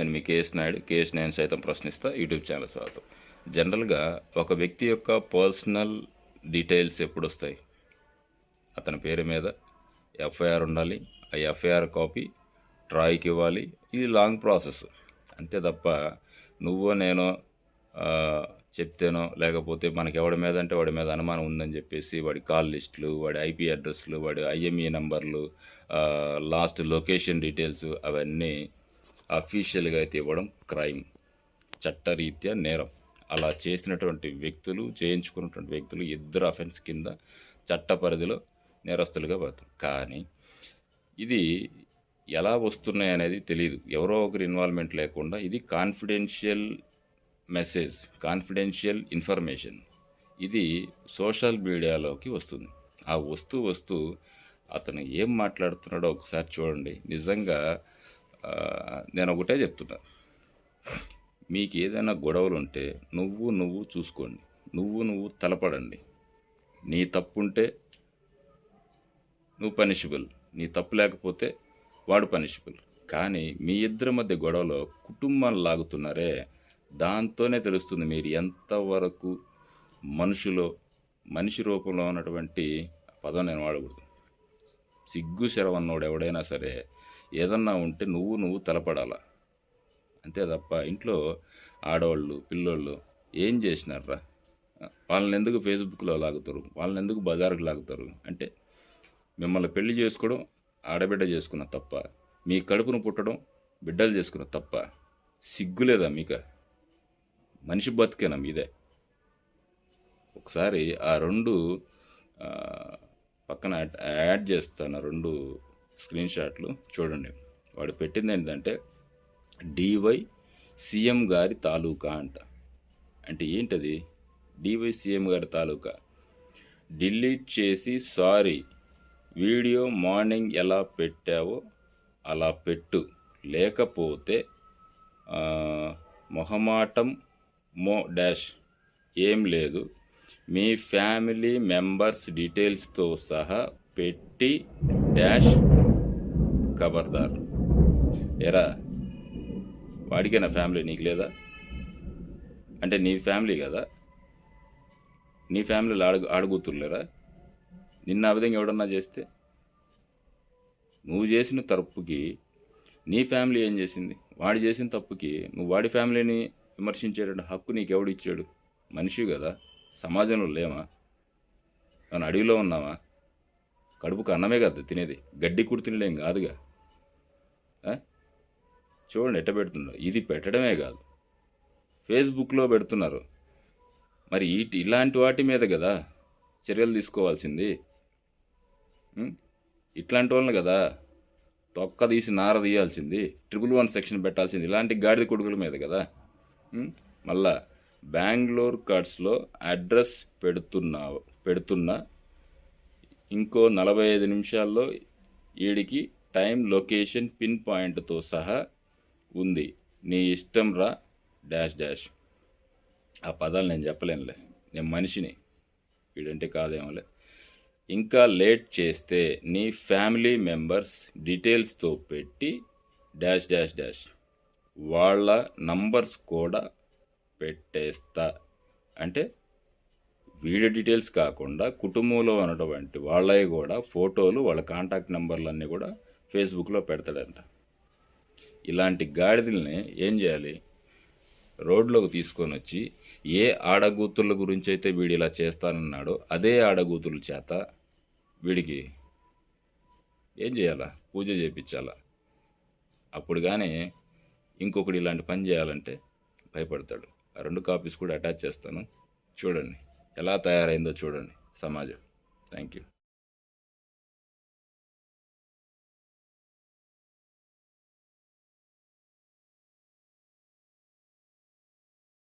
నేను మీ KS Naidu KS నేను సైతం ప్రశ్నిస్తా యూట్యూబ్ ఛానల్ స్వాగతం. జనరల్గా ఒక వ్యక్తి యొక్క పర్సనల్ డీటెయిల్స్ ఎప్పుడు వస్తాయి అతని పేరు మీద ఎఫ్ఐఆర్ ఉండాలి ఆ ఎఫ్ఐఆర్ కాపీ ట్రాయ్కి ఇవ్వాలి ఇది లాంగ్ ప్రాసెస్. అంతే తప్ప నువ్వో నేను చెప్తేనో లేకపోతే మనకి ఎవడి మీద అంటే వాడి మీద అనుమానం ఉందని చెప్పేసి వాడి కాల్ లిస్టులు వాడి ఐపీ అడ్రస్లు వాడి ఐఎంఈ నంబర్లు లాస్ట్ లొకేషన్ డీటెయిల్స్ అవన్నీ అఫీషియల్గా అయితే ఇవ్వడం క్రైమ్ చట్టరీత్యా నేరం. అలా చేసినటువంటి వ్యక్తులు చేయించుకున్నటువంటి వ్యక్తులు ఇద్దరు అఫెన్స్ కింద చట్ట పరిధిలో నేరస్తులుగా పడతారు. కానీ ఇది ఎలా వస్తున్నాయి అనేది తెలియదు ఎవరో ఒకరి ఇన్వాల్వ్మెంట్ లేకుండా ఇది కాన్ఫిడెన్షియల్ మెసేజ్ కాన్ఫిడెన్షియల్ ఇన్ఫర్మేషన్ ఇది సోషల్ మీడియాలోకి వస్తుంది. ఆ వస్తూ వస్తూ అతను ఏం మాట్లాడుతున్నాడో ఒకసారి చూడండి. నిజంగా నేను ఒకటే చెప్తున్నా. మీకు ఏదైనా గొడవలు ఉంటే నువ్వు నువ్వు చూసుకోండి. నువ్వు నువ్వు తలపడండి. నీ తప్పుంటే నువ్వు పనిషబుల్. నీ తప్పు లేకపోతే వాడు పనిషబుల్. కానీ మీ ఇద్దరి మధ్య గొడవలో కుటుంబాన్ని లాగుతున్నారే దాంతోనే తెలుస్తుంది మీరు ఎంతవరకు మనుషులో మనిషి రూపంలో ఉన్నటువంటి పదం నేను వాడకూడదు. సిగ్గు శరవన్నోడు ఎవడైనా సరే ఏదన్నా ఉంటే నువ్వు నువ్వు తలపడాలా? అంతే తప్ప ఇంట్లో ఆడవాళ్ళు పిల్లోళ్ళు ఏం చేసినారా వాళ్ళని ఎందుకు ఫేస్బుక్లో లాగుతారు? వాళ్ళని ఎందుకు బజారుకు లాగుతారు? అంటే మిమ్మల్ని పెళ్ళి చేసుకోవడం ఆడబిడ్డ చేసుకున్న తప్ప మీ కడుపును పుట్టడం బిడ్డలు చేసుకున్న తప్ప సిగ్గులేదా మీక? మనిషి బతికేనా మీదే? ఒకసారి ఆ రెండు పక్కన యాడ్- చేస్తాను రెండు స్క్రీన్ షాట్లు చూడండి. వాడు పెట్టింది ఏంటంటే డివై సీఎం గారి తాలూకా అంట. అంటే ఏంటది? డివై సీఎం గారి తాలూకా. డిలీట్ చేసి సారీ వీడియో మార్నింగ్ ఎలా పెట్టావో అలా పెట్టు. లేకపోతే మొహమాటం మో డాష్ ఏం లేదు. మీ ఫ్యామిలీ మెంబర్స్ డీటెయిల్స్తో సహా పెట్టి డాష్ ఖబర్దార్ ఎరా వాడికే నా ఫ్యామిలీ నీకు లేదా? అంటే నీ ఫ్యామిలీ కదా? నీ ఫ్యామిలీలో ఆడ ఆడగూతుర్లేరా నిన్న ఆ విధంగా ఎవడన్నా చేస్తే? నువ్వు చేసిన తప్పుకి నీ ఫ్యామిలీ ఏం చేసింది? వాడు చేసిన తప్పుకి నువ్వు వాడి ఫ్యామిలీని విమర్శించేటువంటి హక్కు నీకు ఎవడు ఇచ్చాడు? మనిషి కదా సమాజంలో లేమా? మనం అడవిలో ఉన్నామా? కడుపుకు అన్నమే కదా తినేది. గడ్డి కూడా తినలేం కాదుగా. చూడండి ఎట్ట పెడుతుండో ఇది పెట్టడమే కాదు. ఫేస్బుక్లో పెడుతున్నారు. మరి ఇలాంటి వాటి మీద కదా చర్యలు తీసుకోవాల్సింది. ఇట్లాంటి వాళ్ళని కదా తొక్క తీసి నార తీయాల్సింది. ట్రిపుల్ వన్ సెక్షన్ పెట్టాల్సింది. ఇలాంటి గాడిద కొడుకుల మీద కదా. మళ్ళా బెంగళూరు కార్డ్స్లో అడ్రస్ పెడుతున్నా పెడుతున్నా. ఇంకో నలభై ఐదు నిమిషాల్లో వీడికి టైం లొకేషన్ పిన్ పాయింట్తో సహా ఉంది. నీ ఇష్టం రా డాష్ డాష్. ఆ పదాలు నేను చెప్పలేనులే. నేను మనిషిని. వీడంటే కాదేమోలే. ఇంకా లేట్ చేస్తే నీ ఫ్యామిలీ మెంబర్స్ డీటెయిల్స్తో పెట్టి డాష్ డాష్ డాష్. వాళ్ళ నంబర్స్ కూడా పెట్టేస్తా. అంటే వీడియో డీటెయిల్స్ కాకుండా కుటుంబంలో ఉన్నటువంటి వాళ్ళవి కూడా ఫోటోలు వాళ్ళ కాంటాక్ట్ నెంబర్లన్నీ కూడా ఫేస్బుక్లో పెడతాడంట. ఇలాంటి గాడిదల్ని ఏం చేయాలి? రోడ్లోకి తీసుకొని వచ్చి ఏ ఆడగూతుర్ల గురించి అయితే వీడు ఇలా చేస్తానన్నాడో అదే ఆడగూతుల చేత వీడికి ఏం చేయాలా? పూజ చేయించాలా అప్పుడు కానీ ఇంకొకటి ఇలాంటి పని చేయాలంటే భయపడతాడు. ఆ రెండు కాపీస్ కూడా అటాచ్ చేస్తాను. చూడండి ఎలా తయారైందో చూడండి సమాజం. Thank you.